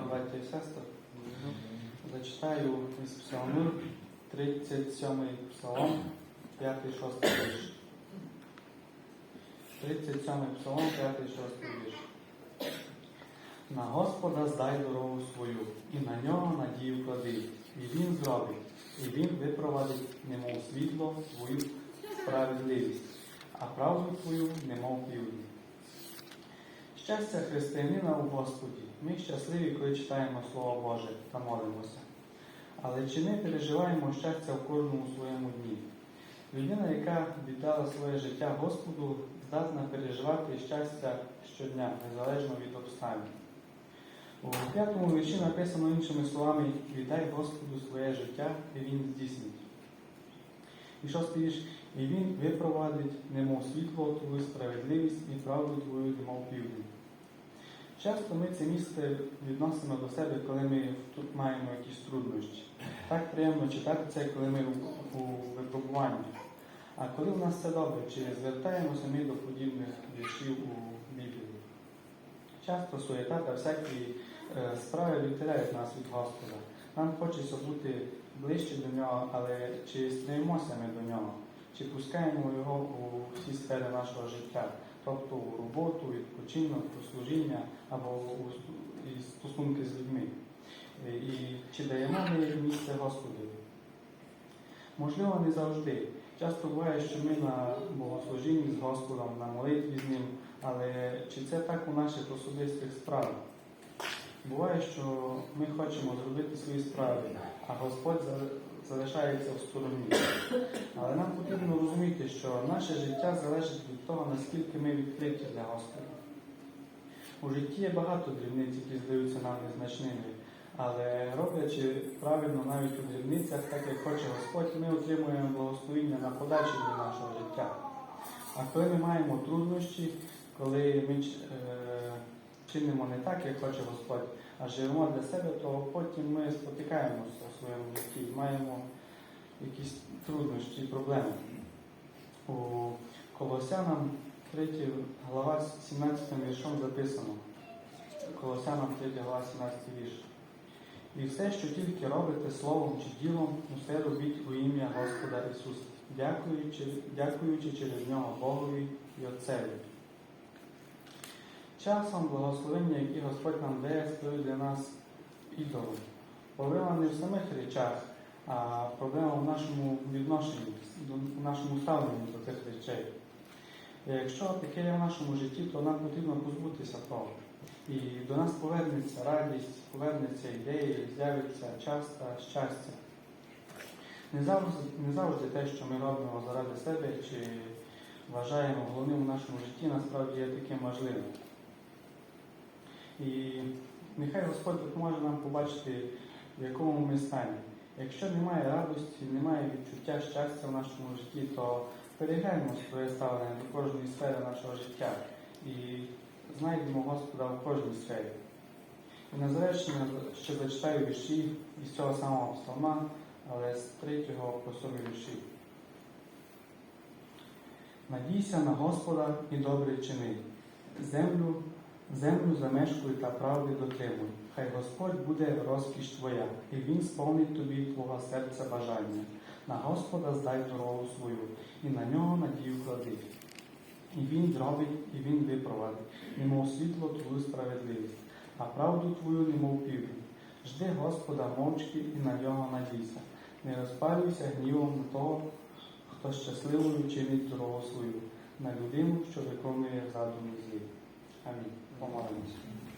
Браті і сестри, зачитаю із Псалму 37 Псалом, 5 6 вірш. 37 Псалом, 5 6 вірш. На Господа здай дорогу свою, і на нього надію клади, і він зробить, і він випровадить, немов світло, твою справедливість, а правду твою, немов південь. Щастя християнина у Господі. Ми щасливі, коли читаємо Слово Боже та молимося. Але чи ми переживаємо щастя в кожному своєму дні? Людина, яка віддала своє життя Господу, здатна переживати щастя щодня, незалежно від обставин. У п'ятому вірші написано іншими словами віддай Господу своє життя, і Він здійснить. І шостий вірш, і Він випровадить, немов світло, твою справедливість і правду твою, немов південь. Часто ми це місце відносимо до себе, коли ми тут маємо якісь труднощі. Так приємно читати це, коли ми у, випробуванні. А коли в нас все добре, чи звертаємося ми до подібних віршів у Біблії? Часто суєта та всякі е, справи віддаляють нас від Господа. Нам хочеться бути ближче до нього, але чи стремимося ми до нього, чи пускаємо його у всі сфери нашого життя, тобто у роботу, відпочинок, у служіння або у стосунки з людьми. Е, І чи даємо ми місце Господові? Можливо, не завжди. Часто буває, що ми на богослужінні з Господом, на молитві з Ним, але чи це так у наших особистих справах? Буває, що ми хочемо зробити свої справи, а Господь залишається в стороні. Але нам потрібно розуміти, що наше життя залежить від того, наскільки ми відкриті для Господа. У житті є багато дрібниць, які здаються нам незначними, але роблячи правильно навіть у дрібницях, так як хоче Господь, ми отримуємо благословіння на подальше для нашого життя. А коли ми маємо труднощі, коли ми е, чинимо не так, як хоче Господь, а живемо для себе, то потім ми спотикаємося у своєму житті, маємо якісь труднощі і проблеми. У Колосянам 3 глава 17 віршом записано. Колосянам 3 глава 17 вірш. І все, що тільки робите словом чи ділом, усе робіть у ім'я Господа Ісуса, дякуючи, дякуючи через нього Богові і Отцеві. Часом благословення, які Господь нам дає, стають для нас ідолом. Проблема не в самих речах, а проблема в нашому відношенні, в нашому ставленні до тих речей. Якщо таке є в нашому житті, то нам потрібно позбутися того. І до нас повернеться радість, повернеться ідеї, з'явиться час та щастя. Не завжди, не завжди те, що ми робимо заради себе чи вважаємо головним у нашому житті, насправді є таким важливим. І нехай Господь допоможе нам побачити, в якому ми стані. Якщо немає радості, немає відчуття щастя в нашому житті, то переглянемо своє ставлення до кожної сфери нашого життя і знайдемо Господа в кожній сфері. І на завершення ще зачитаю вірші із цього самого псалма, але з 3 по 7 вірші. Надійся на Господа і добре чини. Землю, землю замешкуй та правди дотримуй. Хай Господь буде розкіш твоя, і Він сповнить тобі твого серця бажання. На Господа здай дорогу свою, і на нього надію клади. І Він зробить, і Він випровадить, немов світло твою справедливість, а правду твою, немов південь. Жди Господа мовчки і на нього надійся. Не розпалюйся гнівом на того, хто щасливою чинить дорогу свою, на людину, що виконує задуми злі. 神、おまるにします。